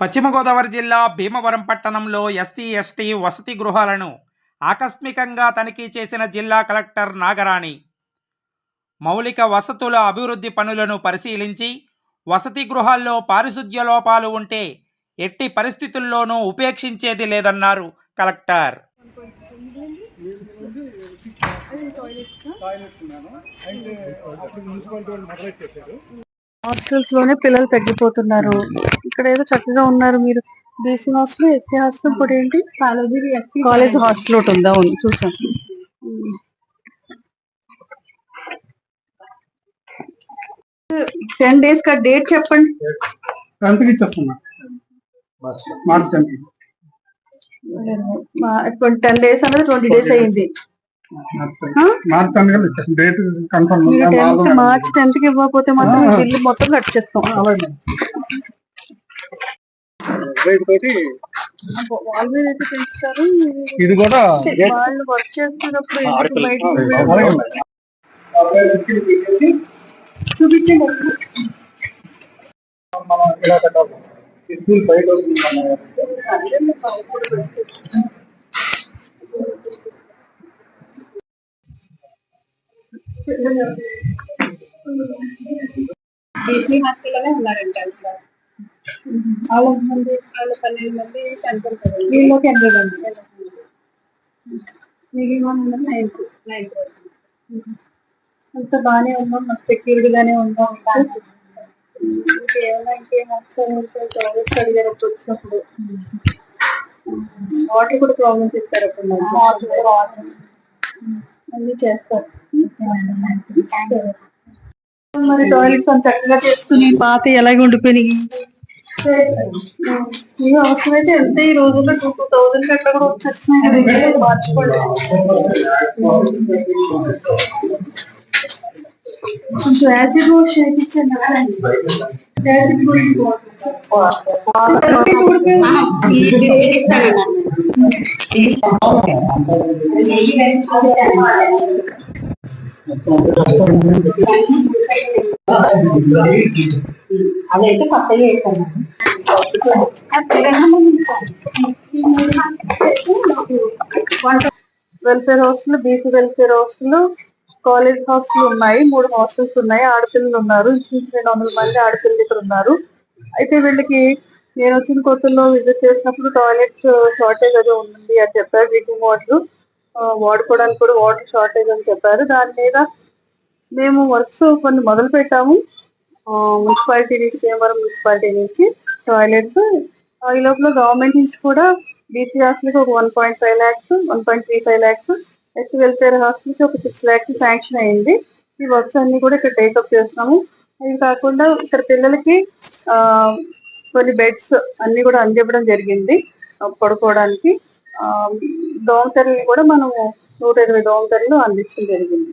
పశ్చిమ గోదావరి జిల్లా భీమవరం పట్టణంలో ఎస్సీ ఎస్టీ వసతి గృహాలను ఆకస్మికంగా తనిఖీ చేసిన జిల్లా కలెక్టర్ నాగరాణి. మౌలిక వసతుల అభివృద్ధి పనులను పరిశీలించి వసతి గృహాల్లో పారిశుధ్య లోపాలు ఉంటే ఎట్టి పరిస్థితుల్లోనూ ఉపేక్షించేది లేదన్నారు కలెక్టర్. హాస్టల్స్లోనే పిల్లలు తగ్గిపోతున్నారు. ఇక్కడ ఏదో చక్కగా ఉన్నారు మీరు. బీసీ హాస్టల్ ఎస్సీ హాస్టల్ కూడా ఏంటి? కాలేజ్. హాస్టల్ ఒకటి ఉందా? ఉంది చూసాం టెన్ డేస్ కా డేట్ చెప్పండి. టెన్త్కి ఇచ్చేస్తున్నా. మార్చ్ టెన్త్ టెన్ డేస్ అనేది ట్వంటీ డేస్ అయ్యింది. మార్చ్ టెన్త్కి ఇవ్వకపోతే మాత్రం బిల్లు మొత్తం కట్ చేస్తాం. రేట్ తోటి వాళ్ళ పెంచుతారు ఇది కూడా వాళ్ళు వర్క్ చేస్తున్నప్పుడు చూపించండి స్కూల్ బయట వస్తుంది మన బీసీ హాస్టల్లోనే ఉన్నారంట క్లాస్ వాళ్ళ మంది వాళ్ళ పన్నెండు మంది టెన్త్ వీళ్ళకి ఎనభై మంది. మిగిలిన వాళ్ళు నైన్త్ నైన్త్ అంత బాగానే ఉన్నాం మాకు సెక్యూరిటీ గానే ఉన్నాం ఇంకేమైనా ఇంకేం అవసరం అడిగారు అప్పుడు వచ్చినప్పుడు. వాటర్ కూడా ప్రాబ్లం చెప్పారు అప్పుడు వాటర్ అన్ని చేస్తారు. మరి టాయిలెట్ చక్కగా చేసుకుని పాత ఎలాగే ఉండిపోయినాయి? ఇవి అవసరమైతే ఎంత ఈ రోజుల్లో టూ టూ థౌసండ్ అట్లా కూడా వచ్చేస్తున్నాయి కదా, మార్చుకోండి. కొంచెం యాసిడ్ వాష్ చేయించండి యాసిడ్ అదైతే కొత్తగా వేసాను. Welfare hostel BC welfare hostel college hostel ఉన్నాయి మూడు హాస్టల్స్ ఉన్నాయి. ఆడపిల్లలు ఉన్నారు ఇంచుమించు రెండు వందల మంది ఆడపిల్లలు ఇక్కడ ఉన్నారు. అయితే వీళ్ళకి నేను వచ్చిన కొత్తలో విజిట్ చేసినప్పుడు టాయిలెట్స్ షార్టేజ్ అది ఉంది అని చెప్పారు డ్రింకింగ్ వాటర్ వాడుకోవడానికి కూడా వాటర్ షార్టేజ్ అని చెప్పారు. దాని మీద మేము వర్క్స్ కొన్ని మొదలు పెట్టాము మున్సిపాలిటీ నుంచి భీమవరం మున్సిపాలిటీ నుంచి. టాయిలెట్స్ uh, ఈ లోపల గవర్నమెంట్ నుంచి కూడా బీసీ హాస్టల్కి ఒక one point five lakhs one point three five lakhs S welfare హాస్టల్కి ఒక సిక్స్ ల్యాక్స్ శాంక్షన్ అయింది. ఈ వర్క్స్ అన్ని కూడా ఇక్కడ టేకప్ చేస్తున్నాము. అవి కాకుండా ఇక్కడ పిల్లలకి ఆ, కొన్ని బెడ్స్ అన్ని కూడా అందివ్వడం జరిగింది పడుకోవడానికి. ఆ, దోమతెరలు కూడా మనము నూట ఇరవై దోమతెరలు అందించడం జరిగింది.